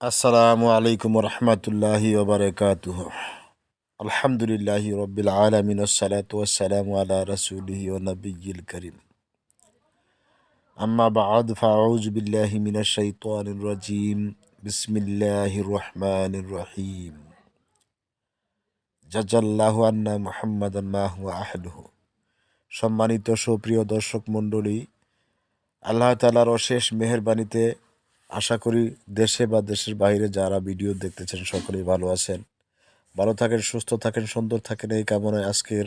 আসসালামু আলাইকুম রহমতুল্লাহি ওবরাকাতুহ। আলহামদুলিল্লাহ রবিল আলমিন সালাত ওসালাম আলা রসুলিহি ও নবীল করিম। আম্মা বাদ ফাউজ বিল্লাহি মিনাশ শাইতানির রাজিম। বিসমিল্লাহির রহমানির রহিম। জাজাল্লাহু আন্না মুহাম্মাদান মাহু আহলুহু। সম্মানিত সুপ্রিয় দর্শক মণ্ডলী, আল্লাহ তালার অশেষ মেহরবানিতে আশা করি দেশে বা দেশের বাইরে যারা ভিডিও দেখতেছেন সকলেই ভালো আছেন। ভালো থাকেন, সুস্থ থাকেন, সুন্দর থাকেন এই কামনায় আজকের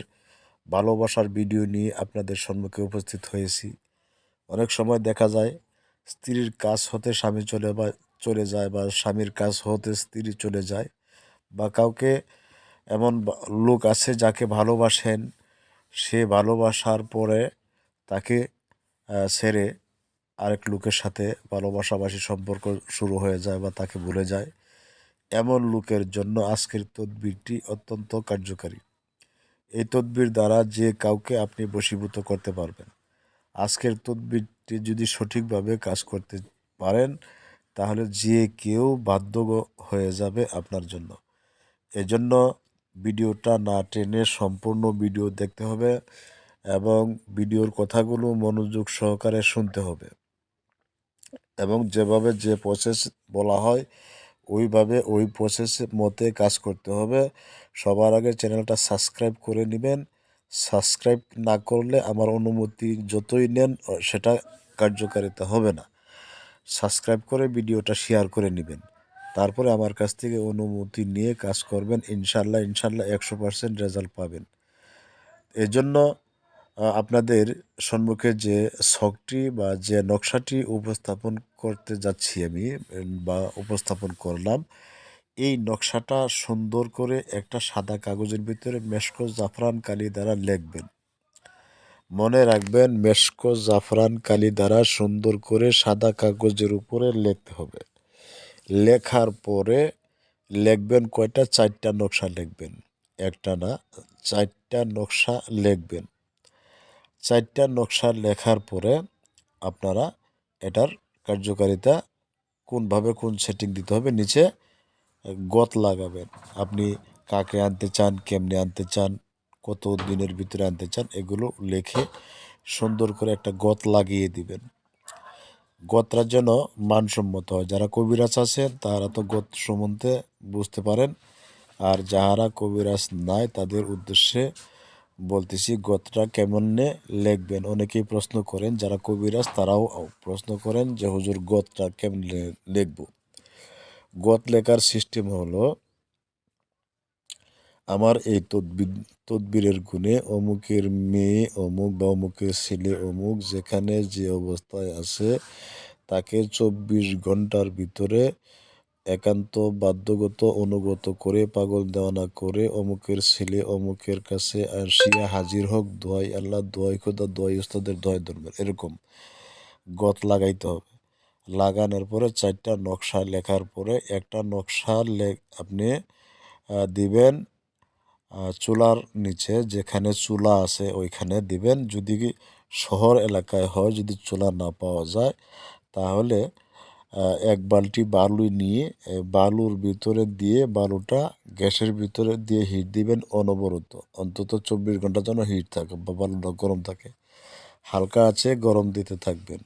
ভালোবাসার ভিডিও নিয়ে আপনাদের সম্মুখে উপস্থিত হয়েছি। অনেক সময় দেখা যায়, স্ত্রীর কাজ হতে স্বামী চলে বা, চলে যায় বা স্বামীর কাজ হতে স্ত্রী চলে যায় বা কাউকে এমন লোক আছে যাকে ভালোবাসেন, সে ভালোবাসার পরে তাকে ছেড়ে আরেক লোকের সাথে ভালোবাসাবাসী সম্পর্ক শুরু হয়ে যায় বা তাকে ভুলে যায়। এমন লোকের জন্য আজকের তদবিরটি অত্যন্ত কার্যকারী। এই তদবির দ্বারা যে কাউকে আপনি বশীভূত করতে পারবেন। আজকের তদবিরটি যদি সঠিকভাবে কাজ করতে পারেন, তাহলে যে কেউ বাধ্য হয়ে যাবে আপনার জন্য। এজন্য ভিডিওটা না টেনে সম্পূর্ণ ভিডিও দেখতে হবে এবং ভিডিওর কথাগুলো মনোযোগ সহকারে শুনতে হবে। এবং যেভাবে যে প্রসেস বলা হয়, ওইভাবে ওই প্রসেস মতে কাজ করতে হবে। সবার আগে চ্যানেলটা সাবস্ক্রাইব করে নেবেন। সাবস্ক্রাইব না করলে আমার অনুমতি যতই নেন সেটা কার্যকারিতা হবে না। সাবস্ক্রাইব করে ভিডিওটা শেয়ার করে নেবেন। তারপরে আমার কাছ থেকে অনুমতি নিয়ে কাজ করবেন। ইনশাল্লাহ ইনশাল্লাহ একশো পার্সেন্ট রেজাল্ট পাবেন। এজন্য আপনাদের সম্মুখে যে শখটি বা যে নকশাটি উপস্থাপন করতে যাচ্ছি আমি বা উপস্থাপন করলাম, এই নকশাটা সুন্দর করে একটা সাদা কাগজের ভিতরে মেশকো জাফরান কালি দ্বারা লিখবেন। মনে রাখবেন, মেশকো জাফরান কালি দ্বারা সুন্দর করে সাদা কাগজের উপরে লিখতে হবে। লেখার পরে লিখবেন কয়টা? চারটা নকশা লিখবেন। একটা না, চারটা নকশা লিখবেন। চারটা নকশা লেখার পরে আপনারা এটার কার্যকারিতা কোনভাবে কোন সেটিং দিতে হবে, নিচে গত লাগাবেন। আপনি কাকে আনতে চান, কেমনে আনতে চান, কত দিনের ভিতরে আনতে চান, এগুলো লেখে সুন্দর করে একটা গত লাগিয়ে দিবেন। গতটা যেন মানসম্মত হয়। যারা কবিরাজ আছেন, তারা তো গত সম্বন্ধে বুঝতে পারেন। আর যাহারা কবিরাজ নাই, তাদের উদ্দেশ্যে বলতেছি, গতটা কেমনে লিখবেন? অনেকেই প্রশ্ন করেন, যারা কবিরাজ তারাও প্রশ্ন করেন যে, হুজুর, গতটা কেমন লিখব? গত লেখার সিস্টেম হলো, আমার এই তদবির, তদবিরের গুণে অমুকের মেয়ে অমুক বা অমুকের ছেলে অমুক যেখানে যে অবস্থায় আছে, তাকে চব্বিশ ঘণ্টার ভিতরে একান্ত বাধ্যগত, অনুগত করে, পাগল দেওয়ানা করে, অমুকের ছেলে অমুকের কাছে আসিয়া হাজির হোক দোয়াই আল্লাহ দোয়াই খোদা দোয়াই ওস্তাদের দোয়াই ধরবেন এরকম গত লাগাইতে হবে। লাগানোর পরে চারটা নকশা লেখার পরে একটা নকশা আপনি দিবেন চুলার নিচে যেখানে চুলা আছে ওইখানে দিবেন। যদি শহর এলাকায় হয়, যদি চুলা না পাওয়া যায়, তাহলে এক বালটি বালু নিয়ে বালুর ভিতরে দিয়ে বালুটা গ্যাসের ভিতরে দিয়ে হিট দিবেন অনবরত। অন্তত চব্বিশ ঘণ্টা যেন হিট থাকে বা বালুটা গরম থাকে। হালকা আছে, গরম দিতে থাকবেন।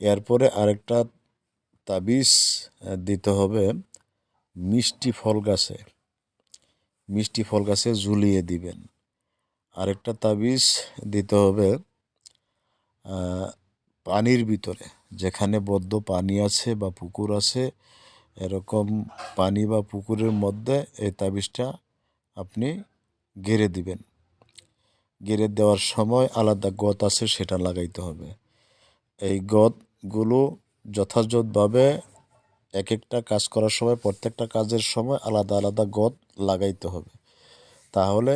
এরপরে আরেকটা তাবিজ দিতে হবে মিষ্টি ফল গাছে। মিষ্টি ফল গাছে ঝুলিয়ে দিবেন। আরেকটা তাবিজ দিতে হবে পানির ভিতরে। যেখানে বদ্ধ পানি আছে বা পুকুর আছে, এরকম পানি বা পুকুরের মধ্যে এই তাবিজটা আপনি গেড়ে দিবেন। গেড়ে দেওয়ার সময় আলাদা গত আছে, সেটা লাগাইতে হবে। এই গতগুলো যথাযথভাবে এক একটা কাজ করার সময়, প্রত্যেকটা কাজের সময় আলাদা আলাদা গত লাগাইতে হবে। তাহলে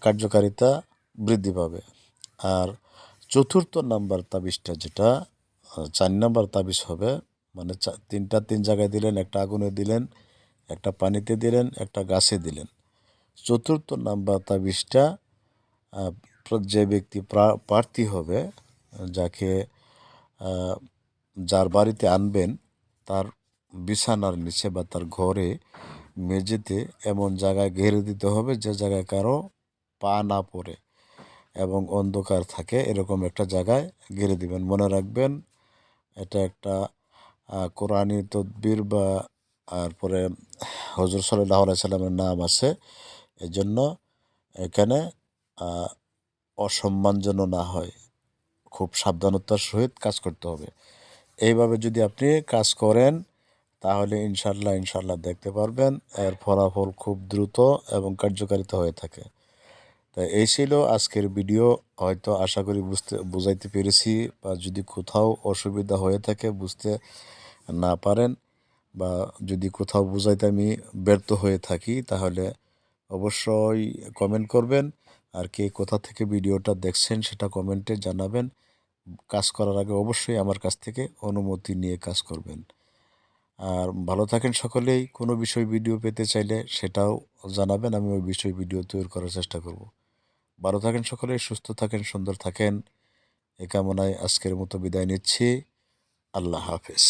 কার্যকারিতা বৃদ্ধি পাবে। আর চতুর্থ নাম্বার তাবিজটা যেটা চার নাম্বার তাবিজ হবে। মানে তিনটা তিন জায়গায় দিলেন, একটা আগুনে দিলেন, একটা পানিতে দিলেন, একটা গাছে দিলেন। চতুর্থ নাম্বার তাবিজটা যে ব্যক্তি প্রার্থী হবে, যাকে যার বাড়িতে আনবেন, তার বিছানার নিচে বা তার ঘরে মেঝেতে এমন জায়গায় ঘেরে দিতে হবে, যে জায়গায় কারও পা না পড়ে এবং অন্ধকার থাকে, এরকম একটা জায়গায় ঘিরে দিবেন। মনে রাখবেন এটা একটা কোরআনী তদবির বা, তারপরে হজর সাল্লাহ সাল্লামের নাম আছে। এই জন্য এখানে অসম্মান যেন না হয়, খুব সাবধানতার সহিত কাজ করতে হবে। এইভাবে যদি আপনি কাজ করেন, তাহলে ইনশাল্লাহ ইনশাল্লাহ দেখতে পারবেন, এর ফলাফল খুব দ্রুত এবং কার্যকারিতা হয়ে থাকে। তাই এই ছিল আজকের ভিডিও। হয়তো আশা করি বুঝতে, বুঝাইতে পেরেছি বা যদি কোথাও অসুবিধা হয়ে থাকে বুঝতে না পারেন বা যদি কোথাও বুঝাইতে আমি ব্যর্থ হয়ে থাকি তাহলে অবশ্যই কমেন্ট করবেন। আর কে কোথা থেকে ভিডিওটা দেখছেন সেটা কমেন্টে জানাবেন। কাজ করার আগে অবশ্যই আমার কাছ থেকে অনুমতি নিয়ে কাজ করবেন। আর ভালো থাকেন সকলেই। কোনো বিষয় ভিডিও পেতে চাইলে সেটাও জানাবেন। আমি ওই বিষয় ভিডিও তৈরি করার চেষ্টা করব। ভালো থাকেন সকলে, সুস্থ থাকেন, সুন্দর থাকেন। এ কামনায় আজকের মতো বিদায় নিচ্ছি। আল্লাহ হাফেজ।